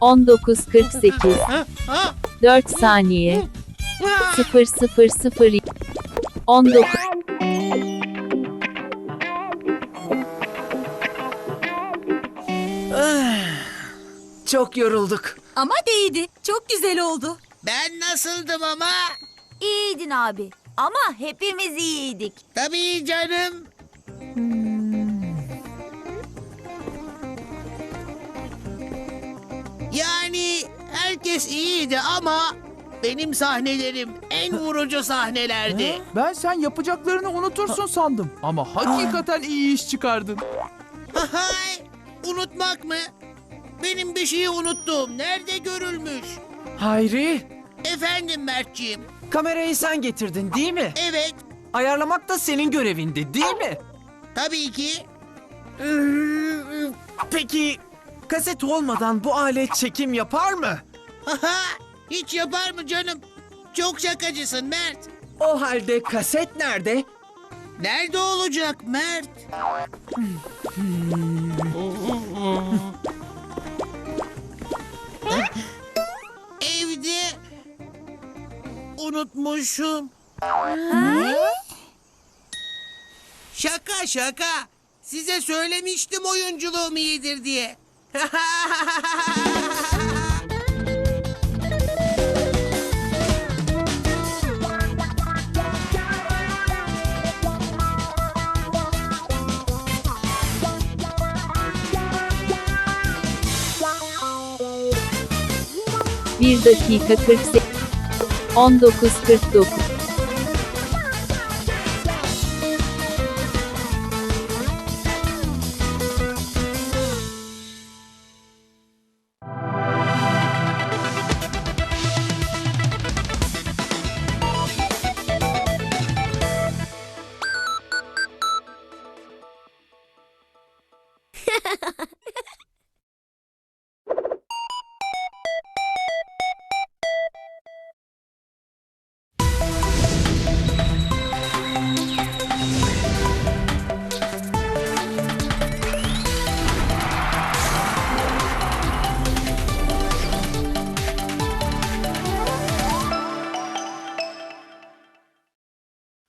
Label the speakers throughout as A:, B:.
A: 19.48
B: Ha, ha.
A: 4 saniye 0 0 0 19
C: Çok yorulduk.
D: Ama değdi. Çok güzel oldu.
B: Ben nasıldım ama?
D: İyiydin abi. Ama hepimiz iyiydik.
B: Tabii canım. Yani herkes iyiydi ama benim sahnelerim en vurucu sahnelerdi.
E: Ben sen yapacaklarını unutursun sandım. Ama hakikaten iyi iş çıkardın.
B: Hay, unutmak mı? Benim bir şeyi unuttum. Nerede görülmüş?
C: Hayri,
B: Efendim Mertciğim.
C: kamerayı sen getirdin değil mi?
B: Evet,
C: Ayarlamak da senin görevindi değil mi?
B: tabii ki.
C: Peki kaset olmadan bu alet çekim yapar mı?
B: Haha, hiç yapar mı canım? Çok şakacısın Mert.
C: O halde kaset nerede?
B: Nerede olacak Mert? Evde unutmuşum. Şaka şaka. Size söylemiştim oyunculuğum iyidir diye.
A: Bir dakika 48 19.49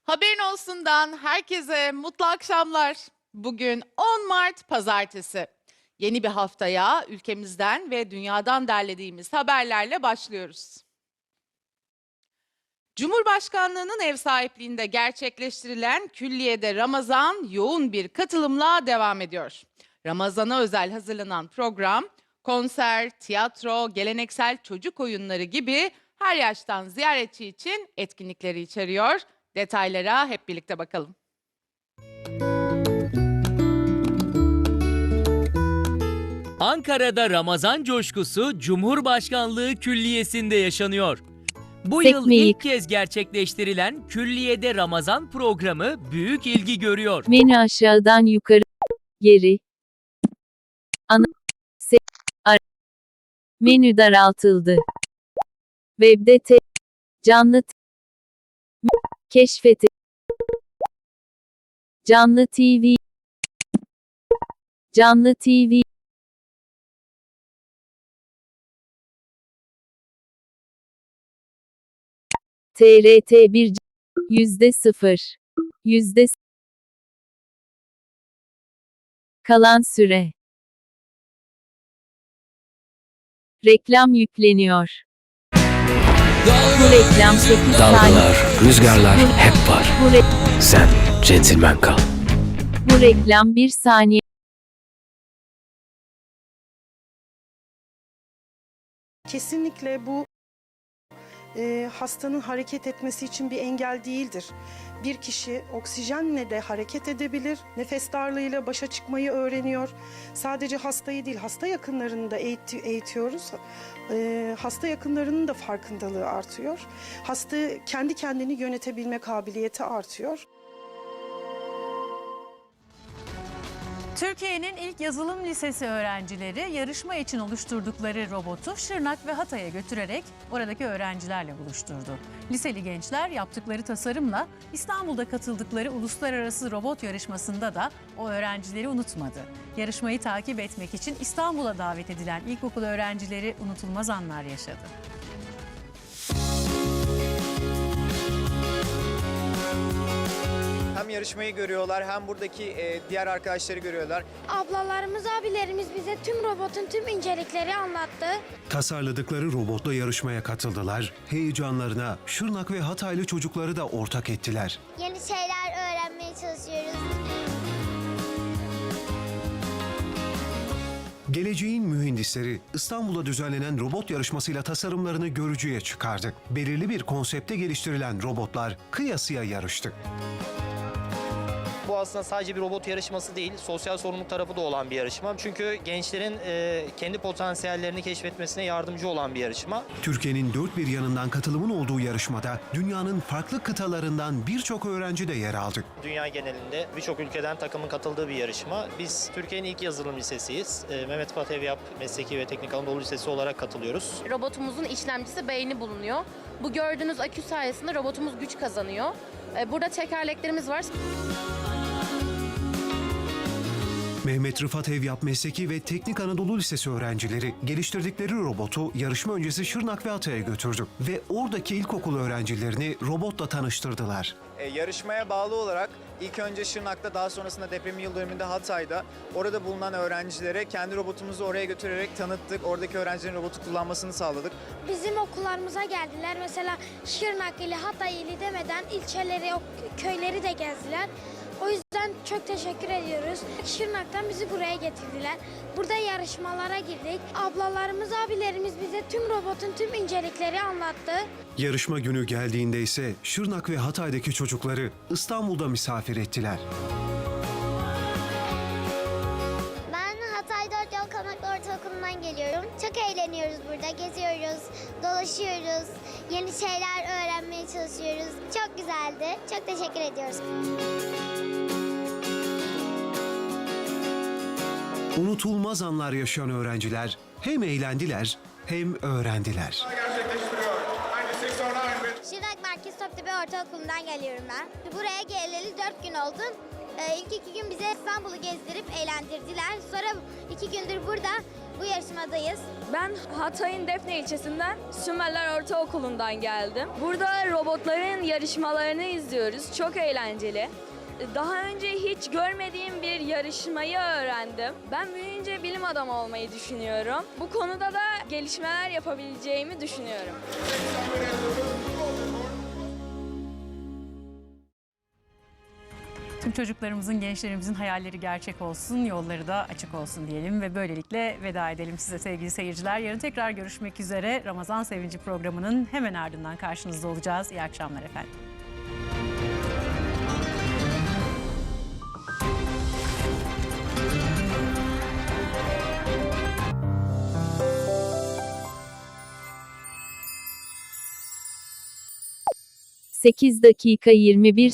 F: Haberin olsundan herkese mutlu akşamlar. Bugün 10 Mart Pazartesi. Yeni bir haftaya ülkemizden ve dünyadan derlediğimiz haberlerle başlıyoruz. Cumhurbaşkanlığının ev sahipliğinde gerçekleştirilen Külliye'de Ramazan yoğun bir katılımla devam ediyor. Ramazana özel hazırlanan program konser, tiyatro, geleneksel çocuk oyunları gibi her yaştan ziyaretçi için etkinlikleri içeriyor. Detaylara hep birlikte bakalım.
G: Ankara'da Ramazan coşkusu Cumhurbaşkanlığı Külliyesi'nde yaşanıyor. Bu yıl
A: Tekmeyi-
G: ilk kez gerçekleştirilen Külliye'de Ramazan programı büyük ilgi görüyor.
A: Menü aşağıdan yukarı geri ana se ara menü daraltıldı. Webde te canlı t- keşfeti canlı TV canlı TV TRT 1 yüzde sıfır yüzde Kalan süre. Reklam yükleniyor. Bu reklam 8 saniye.
H: Dalgalar, rüzgarlar hep var.
A: Bu, re-
H: Sen centilmen kal.
A: bu reklam 1 saniye.
I: Kesinlikle bu e, hastanın hareket etmesi için bir engel değildir. Bir kişi oksijenle de hareket edebilir, nefes darlığıyla başa çıkmayı öğreniyor. Sadece hastayı değil, hasta yakınlarını da eğiti- eğitiyoruz. E, hasta yakınlarının da farkındalığı artıyor. Hasta kendi kendini yönetebilme kabiliyeti artıyor.
J: Türkiye'nin ilk yazılım lisesi öğrencileri yarışma için oluşturdukları robotu Şırnak ve Hatay'a götürerek oradaki öğrencilerle buluşturdu. Liseli gençler yaptıkları tasarımla İstanbul'da katıldıkları uluslararası robot yarışmasında da o öğrencileri unutmadı. Yarışmayı takip etmek için İstanbul'a davet edilen ilkokul öğrencileri unutulmaz anlar yaşadı.
K: Hem yarışmayı görüyorlar hem buradaki e, diğer arkadaşları görüyorlar.
L: Ablalarımız, abilerimiz bize tüm robotun tüm incelikleri anlattı.
M: Tasarladıkları robotla yarışmaya katıldılar. Heyecanlarına Şırnak ve Hataylı çocukları da ortak ettiler.
L: Yeni şeyler öğrenmeye çalışıyoruz.
M: Geleceğin mühendisleri İstanbul'da düzenlenen robot yarışmasıyla tasarımlarını görücüye çıkardı. Belirli bir konsepte geliştirilen robotlar kıyasıya yarıştı.
K: Bu aslında sadece bir robot yarışması değil, sosyal sorumluluk tarafı da olan bir yarışma. Çünkü gençlerin e, kendi potansiyellerini keşfetmesine yardımcı olan bir yarışma.
M: Türkiye'nin dört bir yanından katılımın olduğu yarışmada dünyanın farklı kıtalarından birçok öğrenci de yer aldı.
K: Dünya genelinde birçok ülkeden takımın katıldığı bir yarışma. Biz Türkiye'nin ilk yazılım lisesiyiz. E, Mehmet Fatih Evyap Mesleki ve Teknik Anadolu Lisesi olarak katılıyoruz.
N: Robotumuzun işlemcisi beyni bulunuyor. Bu gördüğünüz akü sayesinde robotumuz güç kazanıyor. Ee, Burada tekerleklerimiz var.
M: Mehmet Rıfat Evyap Mesleki ve Teknik Anadolu Lisesi öğrencileri geliştirdikleri robotu yarışma öncesi Şırnak ve Hatay'a götürdü ve oradaki ilkokul öğrencilerini robotla tanıştırdılar.
K: E, yarışmaya bağlı olarak ilk önce Şırnak'ta daha sonrasında depremin yıl dönümünde Hatay'da orada bulunan öğrencilere kendi robotumuzu oraya götürerek tanıttık. Oradaki öğrencilerin robotu kullanmasını sağladık.
L: Bizim okullarımıza geldiler. Mesela Şırnak ili, Hatay ili demeden ilçeleri, köyleri de gezdiler. Yüzden çok teşekkür ediyoruz. Şırnak'tan bizi buraya getirdiler. Burada yarışmalara girdik. Ablalarımız, abilerimiz bize tüm robotun tüm incelikleri anlattı.
M: Yarışma günü geldiğinde ise Şırnak ve Hatay'daki çocukları İstanbul'da misafir ettiler.
L: Ben Hatay Dört Yol Kamaklı Ortaokulu'ndan geliyorum. Çok eğleniyoruz burada, geziyoruz, dolaşıyoruz, yeni şeyler öğrenmeye çalışıyoruz. Çok güzeldi. Çok teşekkür ediyoruz.
M: Unutulmaz anlar yaşayan öğrenciler hem eğlendiler hem öğrendiler.
L: Şırnak Merkez Toptepe Ortaokulu'ndan geliyorum ben. Buraya geleli dört gün oldu. Ee, ilk iki gün bize İstanbul'u gezdirip eğlendirdiler. Sonra iki gündür burada bu yarışmadayız.
N: Ben Hatay'ın Defne ilçesinden Sümerler Ortaokulu'ndan geldim. Burada robotların yarışmalarını izliyoruz. Çok eğlenceli. Daha önce hiç görmediğim bir yarışmayı öğrendim. Ben büyüyünce bilim adamı olmayı düşünüyorum. Bu konuda da gelişmeler yapabileceğimi düşünüyorum.
J: Tüm çocuklarımızın, gençlerimizin hayalleri gerçek olsun, yolları da açık olsun diyelim ve böylelikle veda edelim size sevgili seyirciler. Yarın tekrar görüşmek üzere. Ramazan Sevinci programının hemen ardından karşınızda olacağız. İyi akşamlar efendim.
A: Sekiz dakika 21